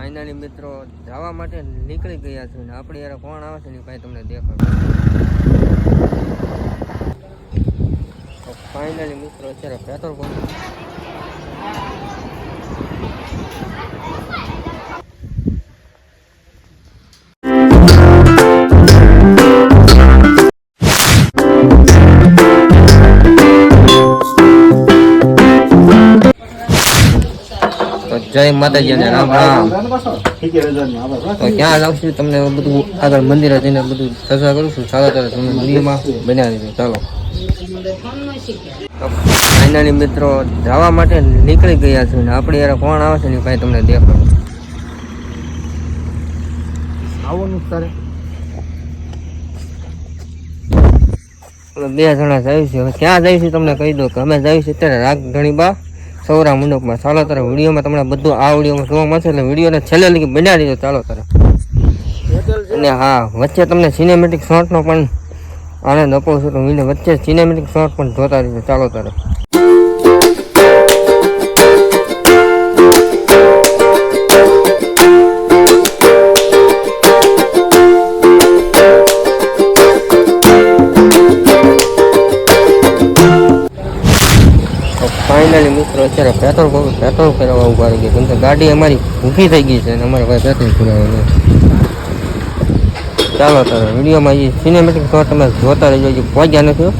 Finally મિત્રો, જવા માટે નીકળી ગયા છું ને આપણે યાર કોણ આવે છે ને ભાઈ તમને દેખાડો ફાઇનલી મિત્રો, અત્યારે પેટ્રોલ પંપ જય માતાજી અને રામ રામ. તો ક્યાં લાવશું તમને બધું આગળ મંદિરે જઈને બધું ચર્ચા કરું છું. ચાલો ચાલો તમે મંદિરમાં બનાવી દીધું ચાલો. ફાઇનલી મિત્રો, જવા માટે નીકળી ગયા છું ને આપણે યાર કોણ આવે છે ને ભાઈ તમને દેખાડો. આવવાનું તારે. બે જણા જાય છે ક્યાં છીએ તમને કહી દો કે અમે છીએ અત્યારે રાગ ધણીબા સૌરા મંડપમાં. ચાલો તારે વિડીયોમાં તમને બધું આ વિડીયોમાં જોવા મળશે એટલે વિડીયોને છેલ્લે લગી બનાવી દીધો ચાલો તારે. અને હા, વચ્ચે તમને સિનેમેટિક શોર્ટનો પણ આનંદ અપાવ છું તો વચ્ચે સિનેમેટિક શોર્ટ પણ જોતા રહેજો. ચાલો તારે. ફાઇનલી મિત્રો, અત્યારે પેટ્રોલ પંપ પેટ્રોલ કરાવવા ઊભા રહી ગયા કેમ કે ગાડી અમારી ઊભી થઈ ગઈ છે અને અમારે ભાઈ પેટ્રોલ પુરાવે ચાલો તારે વિડીયોમાં એ સિનેમેટિક શોટ તમે જોતા રહેજો. જે પહોંચ્યા નથી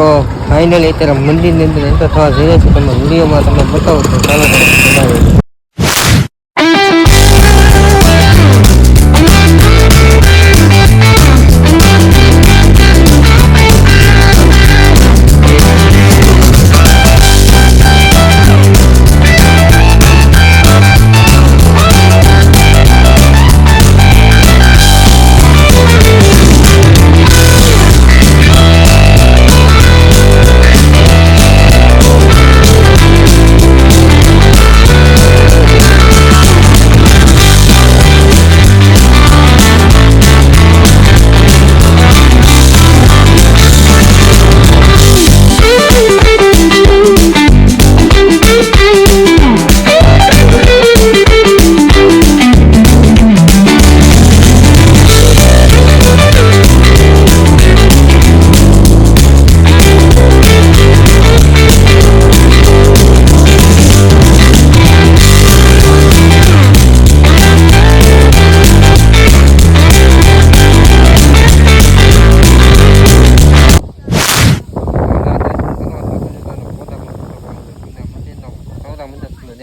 મિત્રો ફાઇનલી અત્યારે મંદિરની અંદર એન્ટર થવા જઈએ છીએ. તમે વિડીયોમાં તમને બતાવો તો ચાલો તારે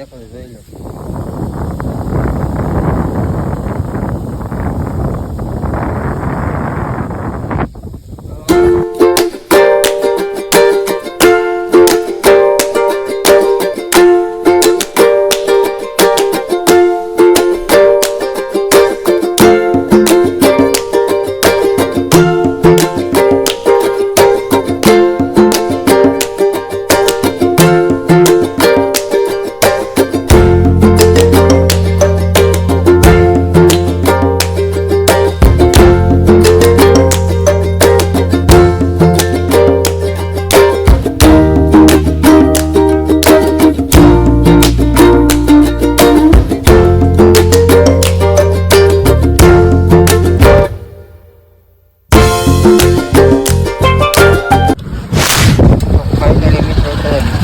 બનાવી જોઈ લો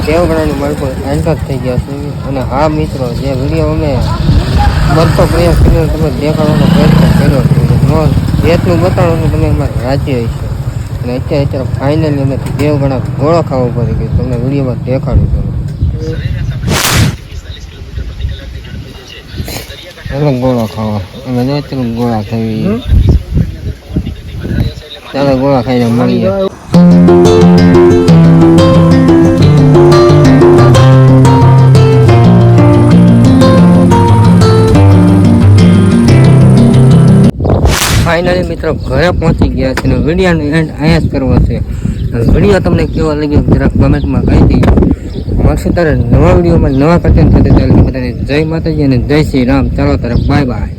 દેવગણાની માળખું એન્ટર થઈ ગયા છે. અને હા મિત્રો જે વીડિયો અમે મળતો પ્રયાસ કર્યો, તમે દેખાડવાનો પ્રયત્ન કર્યો છે. જેટલું બતાડવાનું તમે અમારે રાજી હશો અને અત્યારે અત્યારે ફાઇનલી અમે દેવગણા ગોળો ખાવા ઉપર ગયો. તમને વિડીયોમાં દેખાડું છું. ગોળો ખાવા. અમે અત્યારે ગોળા ખાવી ચાલો ગોળા ખાઈને મળીએ. ફાઇનલી મિત્રો ઘરે પહોંચી ગયા છે અને વિડીયોનો એન્ડ અહીંયા જ કરવો છે. વીડિયો તમને કેવો લાગ્યો જરાક કમેન્ટમાં કહી દઈએ મળશું તારે નવા વિડીયોમાં નવા કન્ટેન્ટ સાથે. ત્યારે બધાને જય માતાજી અને જય શ્રી રામ. ચાલો તારે બાય બાય